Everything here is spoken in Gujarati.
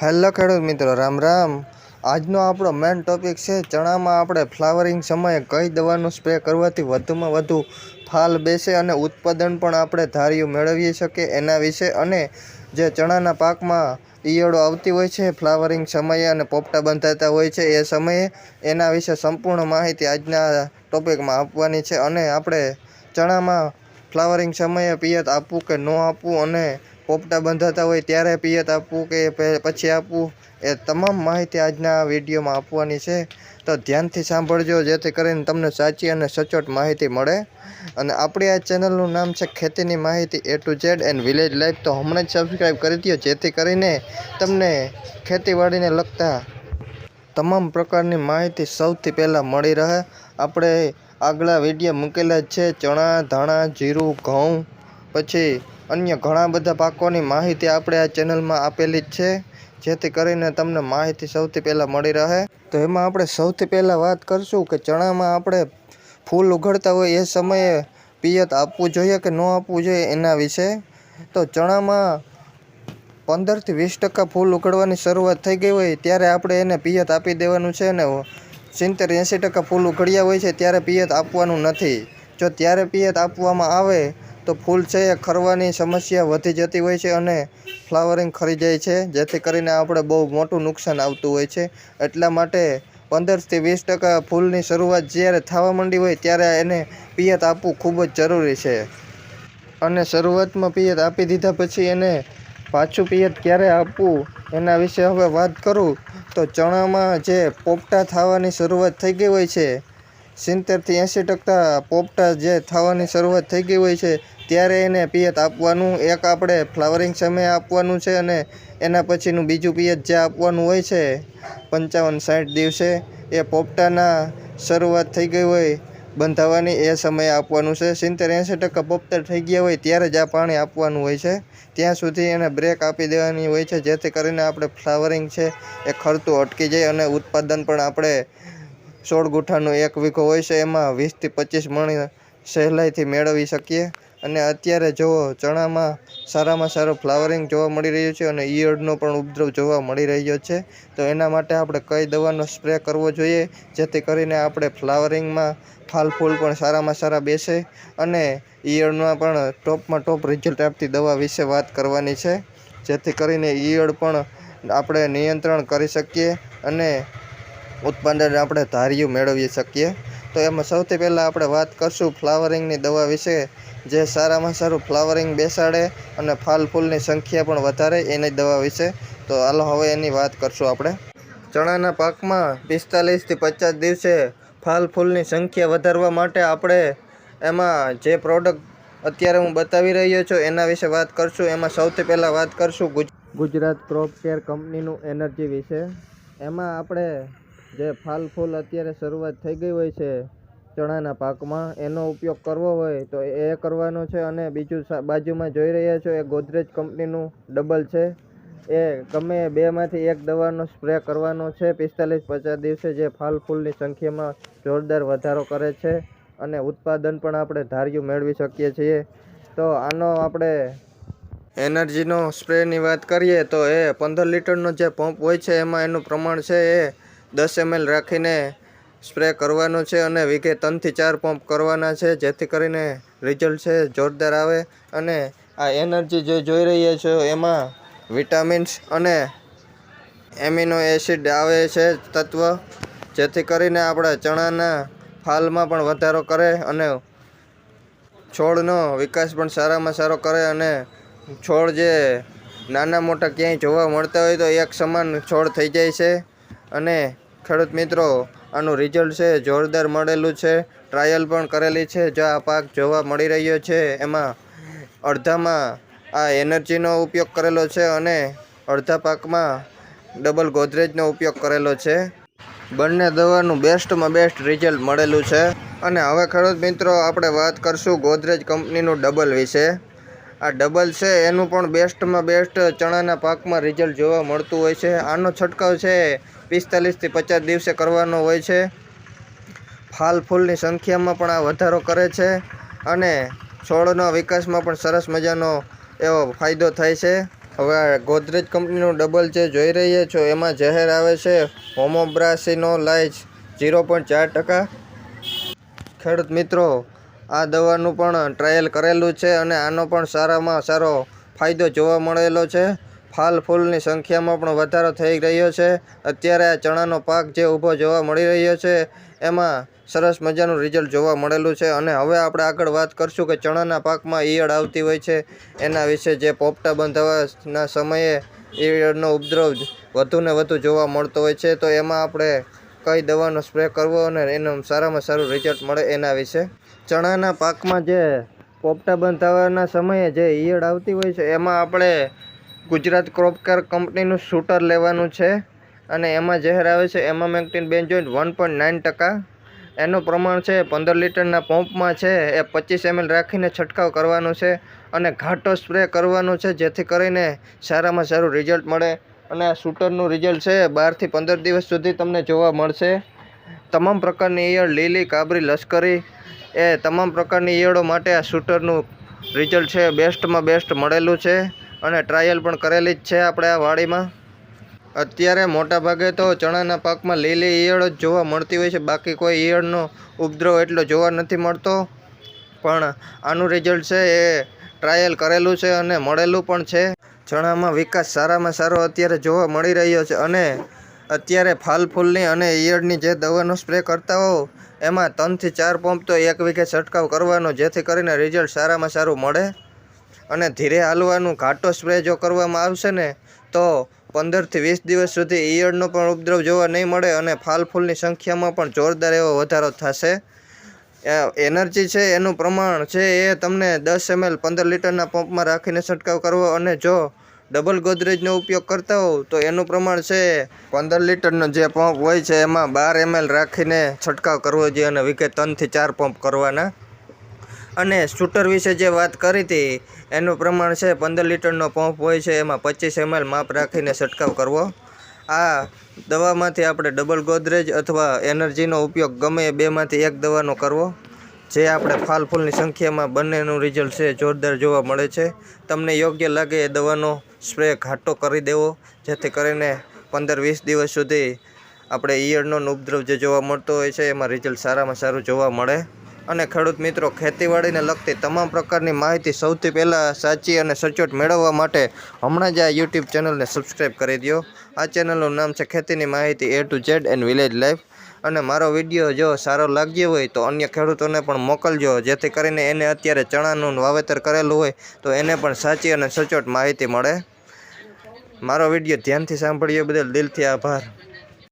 હેલો ખેડૂત મિત્રો, રામ રામ. આજનો આપણો મેઇન ટોપિક છે, ચણામાં આપણે ફ્લાવરિંગ સમયે કઈ દવાનો સ્પ્રે કરવાથી વધુમાં વધુ ફાલ બેસે અને ઉત્પાદન પણ આપણે ધાર્યું મેળવી શકીએ એના વિશે અને જે ચણાના પાકમાં ઈયળો આવતી હોય છે ફ્લાવરિંગ સમયે અને પોપટા બંધાતા હોય છે, એ સમયે એના વિશે સંપૂર્ણ માહિતી આજના ટોપિકમાં આપવાની છે અને આપણે ચણામાં ફ્લાવરિંગ સમયે પિયત આપવું કે ન આપવું અને પોપટા બંધાતા હોય ત્યારે પિયત આપવું કે પછી આપવું એ તમામ માહિતી આજના વિડીયોમાં આપવાની છે. તો ધ્યાનથી સાંભળજો, જેથી કરીને તમને સાચી અને સચોટ માહિતી મળે. અને આપણી આ ચેનલનું નામ છે ખેતીની માહિતી A to Z and village life તો હમણાં જ સબસ્ક્રાઈબ કરી દો જેથી કરીને તમને ખેતીવાડીને લગતા તમામ પ્રકારની માહિતી સૌથી પહેલાં મળી રહે. આપણે આગલા વીડિયો મૂકેલા છે. ચણા, ધાણા, જીરું, ઘઉં, પછી અન્ય ઘણા બધા પાકોની માહિતી આપણે આ ચેનલમાં આપેલી જ છે, જેથી કરીને તમને માહિતી સૌથી પહેલાં મળી રહે. તો એમાં આપણે સૌથી પહેલાં વાત કરશું કે ચણામાં આપણે ફૂલ ઉઘડતા હોય એ સમયે પિયત આપવું જોઈએ કે ન આપવું જોઈએ એના વિશે. તો ચણામાં પંદરથી વીસ ટકા ફૂલ ઉઘડવાની શરૂઆત થઈ ગઈ હોય ત્યારે આપણે એને પિયત આપી દેવાનું છે અને સિત્તેર એંસી ટકા ફૂલ ઉઘડ્યા હોય છે ત્યારે પિયત આપવાનું નથી. જો ત્યારે પિયત આપવામાં આવે તો ફૂલ છે એ ખરવાની સમસ્યા વધી જતી હોય છે અને ફ્લાવરિંગ ખરી જાય છે, જેથી કરીને આપણે બહુ મોટું નુકસાન આવતું હોય છે. એટલા માટે પંદરથી વીસ ટકા ફૂલની શરૂઆત જ્યારે થવા માંડી હોય ત્યારે એને પિયત આપવું ખૂબ જ જરૂરી છે. અને શરૂઆતમાં પિયત આપી દીધા પછી એને પાછું પિયત ક્યારે આપવું એના વિશે હવે વાત કરું, તો ચણામાં જે પોપટા થવાની શરૂઆત થઈ ગઈ હોય છે સિત્તેરથી એંસી ટકા પોપટા જે થવાની શરૂઆત થઈ ગઈ હોય છે ત્યારે એને પિયત આપવાનું, એક આપણે ફ્લાવરિંગ સમયે આપવાનું છે અને એના પછીનું બીજું પિયત જે આપવાનું હોય છે, પંચાવન સાઠ દિવસે, એ પોપટાના શરૂઆત થઈ ગઈ હોય બંધાવવાની એ સમયે આપવાનું છે. સિત્તેર એંસી ટકા પોપટા થઈ ગયા હોય ત્યારે જ આ પાણી આપવાનું હોય છે. ત્યાં સુધી એને બ્રેક આપી દેવાની હોય છે, જેથી કરીને આપણે ફ્લાવરિંગ છે એ ખરતું અટકી જાય અને ઉત્પાદન પણ આપણે સોળ ગુઠાનો એક વીઘો હોય છે. એમાં વીસથી પચીસ મણ સહેલાઈથી મેળવી શકીએ. અને અત્યારે જુઓ ચણામાં સારામાં સારું ફ્લાવરિંગ જોવા મળી રહ્યું છે અને ઈયળનો પણ ઉપદ્રવ જોવા મળી રહ્યો છે, તો એના માટે આપણે કઈ દવાનો સ્પ્રે કરવો જોઈએ, જેથી કરીને આપણે ફ્લાવરિંગમાં ફાલ ફૂલ પણ સારામાં સારા બેસે અને ઈયળમાં પણ ટોપમાં ટોપ રિઝલ્ટ આપતી દવા વિશે વાત કરવાની છે, જેથી કરીને ઈયળ પણ આપણે નિયંત્રણ કરી શકીએ અને ઉત્પાદન આપણે ધાર્યું મેળવી શકીએ. તો એમાં સૌથી પહેલાં આપણે વાત કરશું ફ્લાવરિંગની દવા વિશે, જે સારામાં સારું ફ્લાવરિંગ બેસાડે અને ફાલ ફૂલની સંખ્યા પણ વધારે એની દવા વિશે. તો હાલો હવે એની વાત કરશું આપણે. ચણાના પાકમાં પિસ્તાલીસથી પચાસ દિવસે ફાલ ફૂલની સંખ્યા વધારવા માટે આપણે એમાં જે પ્રોડક્ટ અત્યારે હું બતાવી રહ્યો છું એના વિશે વાત કરશું. એમાં સૌથી પહેલાં વાત કરશું ગુજ- ગુજરાત ક્રોપ કેર કંપનીનું એનર્જી વિશે. એમાં આપણે જે ફાલ ફૂલ અત્યારે શરૂઆત થઈ ગઈ હોય છે ચણાના પાકમાં, એનો ઉપયોગ કરવો હોય તો એ કરવાનો છે અને બીજું બાજુમાં જોઈ રહ્યા છો, એ ગોદરેજ કંપનીનું ડબલ છે. એ ગમે બેમાંથી એક દવાનો સ્પ્રે કરવાનો છે, પિસ્તાલીસ પચાસ દિવસે જે ફાલ ફૂલની સંખ્યામાં જોરદાર વધારો કરે છે અને ઉત્પાદન પણ આપણે ધાર્યું મેળવી શકીએ છીએ. તો આનો આપણે એનર્જીનો સ્પ્રેની વાત કરીએ તો એ પંદર લીટરનો જે પંપ હોય છે, એમાં એનું પ્રમાણ છે એ દસ એમએલ રાખીને સ્પ્રે કરવાનો છે અને વીઘે ત્રણથી ચાર પંપ કરવાના છે, જેથી કરીને રિઝલ્ટ છે જોરદાર આવે. અને આ એનર્જી જે જોઈ રહ્યા છો, એમાં વિટામિન્સ અને એમિનો એસિડ આવે છે તત્વ, જેથી કરીને આપણા ચણાના ફાલમાં પણ વધારો કરે અને છોડનો વિકાસ પણ સારામાં સારો કરે અને છોડ જે નાના મોટા ક્યાંય જોવા મળતા હોય તો એક સમાન છોડ થઈ જાય છે. અને ખેડૂત મિત્રો, આનું રિઝલ્ટ છે જોરદાર મળેલું છે. ટ્રાયલ પણ કરેલી છે, જો આ પાક જોવા મળી રહ્યો છે, એમાં અડધામાં આ એનર્જીનો ઉપયોગ કરેલો છે અને અડધા પાકમાં ડબલ ગોદરેજનો ઉપયોગ કરેલો છે. બંને દવાનું બેસ્ટમાં બેસ્ટ રિઝલ્ટ મળેલું છે. અને હવે ખેડૂત મિત્રો, આપણે વાત કરશું ગોદરેજ કંપનીનું ડબલ વિશે. આ ડબલ છે, એનું પણ બેસ્ટમાં બેસ્ટ ચણાના પાકમાં રિઝલ્ટ જોવા મળતું હોય છે. આનો છંટકાવ છે પિસ્તાલીસથી પચાસ દિવસે કરવાનો હોય છે. ફાલ ફૂલની સંખ્યામાં પણ આ વધારો કરે છે અને છોડના વિકાસમાં પણ સરસ મજાનો એવો ફાયદો થાય છે. હવે ગોદરેજ કંપનીનું ડબલ જે જોઈ રહ્યા છો, એમાં જહેર આવે છે, હોમોબ્રાસિનોલાઇઝ ઝીરો પોઈન્ટ ચાર ટકા. ખેડૂત મિત્રો આ દવાનું પણ ટ્રાયલ કરેલું છે અને આનો પણ સારામાં સારો ફાયદો જોવા મળેલો છે. ફાલ ફૂલની સંખ્યામાં પણ વધારો થઈ રહ્યો છે. અત્યારે આ ચણાનો પાક જે ઊભો જોવા મળી રહ્યો છે, એમાં સરસ મજાનું રિઝલ્ટ જોવા મળેલું છે અને હવે આપણે આગળ વાત કરશું કે ચણાના પાકમાં ઈયળ આવતી હોય છે. એના વિશે જે પોપટા બંધાવાના સમયે ઈયળનો ઉપદ્રવ વધુ ને વધુ જોવા મળતો હોય છે. તો એમાં આપણે કઈ દવાનો સ્પ્રે કરવો અને એનો સારામાં સારું રિઝલ્ટ મળે એના વિશે. ચણાના પાકમાં જે પોપટા બંધાવાના સમયે જે ઈયળ આવતી હોય છે, એમાં આપણે ગુજરાત ક્રોપકાર કંપનીનું શૂટર લેવાનું છે અને એમાં જહેર આવે છે એમાં મેક્ટિન બેન્જોઇન્ટ વન પોઈન્ટ નાઇન ટકા. એનું પ્રમાણ છે પંદર લીટરના પંપમાં છે, એ પચીસ એમએલ રાખીને છંટકાવ કરવાનો છે અને ઘાટો સ્પ્રે કરવાનો છે, જેથી કરીને સારામાં સારું રિઝલ્ટ મળે. અને આ શૂટરનું રિઝલ્ટ છે બારથી પંદર દિવસ સુધી તમને જોવા મળશે. તમામ પ્રકારની ઈયળ લીલી, કાબરી, લશ્કરી એ તમામ પ્રકારની ઈયળો માટે આ શૂટરનું રિઝલ્ટ છે બેસ્ટમાં બેસ્ટ મળેલું છે અને ટ્રાયલ પણ કરેલી જ છે આપણે આ વાડીમાં. અત્યારે મોટા ભાગે તો ચણાના પાકમાં લીલી ઈયળ જ જોવા મળતી હોય છે, બાકી કોઈ ઈયળનો ઉપદ્રવ એટલો જોવા નથી મળતો. પણ આનું રિઝલ્ટ છે એ ટ્રાયલ કરેલું છે અને મળેલું પણ છે. ચણામાં વિકાસ સારામાં સારો અત્યારે જોવા મળી રહ્યો છે અને અત્યારે ફાલ ફૂલની અને ઈયળની જે દવાનો સ્પ્રે કરતા હો એમાં ત્રણથી ચાર પંપ તો એક વીઘે છંટકાવ કરવાનો, જેથી કરીને રિઝલ્ટ સારામાં સારું મળે. અને ધીરે હાલવાનું ઘાટો સ્પ્રે જો કરવામાં આવશે ને, તો પંદરથી વીસ દિવસ સુધી ઈયળનો પણ ઉપદ્રવ જોવા નહીં મળે અને ફાલ ફૂલની સંખ્યામાં પણ જોરદાર એવો વધારો થશે. એનર્જી છે, એનું પ્રમાણ છે એ તમને દસ એમએલ પંદર લીટરના પંપમાં રાખીને છંટકાવ કરવો અને જો ડબલ ગોદરેજનો ઉપયોગ કરતા હોવ તો એનું પ્રમાણ છે પંદર લીટરનો જે પંપ હોય છે એમાં બાર એમએલ રાખીને છંટકાવ કરવો જોઈએ અને વીકે ત્રણથી ચાર પંપ કરવાના. અને શૂટર વિશે જે વાત કરી હતી, એનું પ્રમાણ છે પંદર લીટરનો પંપ હોય છે, એમાં પચીસ એમએલ માપ રાખીને છંટકાવ કરવો. આ દવામાંથી આપણે ડબલ ગોદરેજ અથવા એનર્જીનો ઉપયોગ ગમે એ બેમાંથી એક દવાનો કરવો. જે આપણે ફાલ ફૂલની સંખ્યામાં બંનેનું રિઝલ્ટ છે, જોરદાર જોવા મળે છે. તમને યોગ્ય લાગે એ દવાનો સ્પ્રે ઘાટો કરી દેવો, જેથી કરીને પંદર વીસ દિવસ સુધી આપણે ઈયળનો ઉપદ્રવ જે જોવા મળતો હોય છે, એમાં રિઝલ્ટ સારામાં સારું જોવા મળે. અને ખેડૂત મિત્રો, ખેતીવાડીને લગતી તમામ પ્રકારની માહિતી સૌથી પહેલાં સાચી અને સચોટ મેળવવા માટે હમણાં જ આ યુટ્યુબ ચેનલને સબસ્ક્રાઈબ કરી દો આ ચેનલનું નામ છે ખેતીની માહિતી A to Z and village life અને મારો વીડિયો જો સારો લાગ્યો હોય તો અન્ય ખેડૂતોને પણ મોકલજો, જેથી કરીને એને અત્યારે ચણાનું વાવેતર કરેલું હોય તો એને પણ સાચી અને સચોટ માહિતી મળે. મારો વીડિયો ધ્યાનથી સાંભળ્યો બદલ દિલથી આભાર.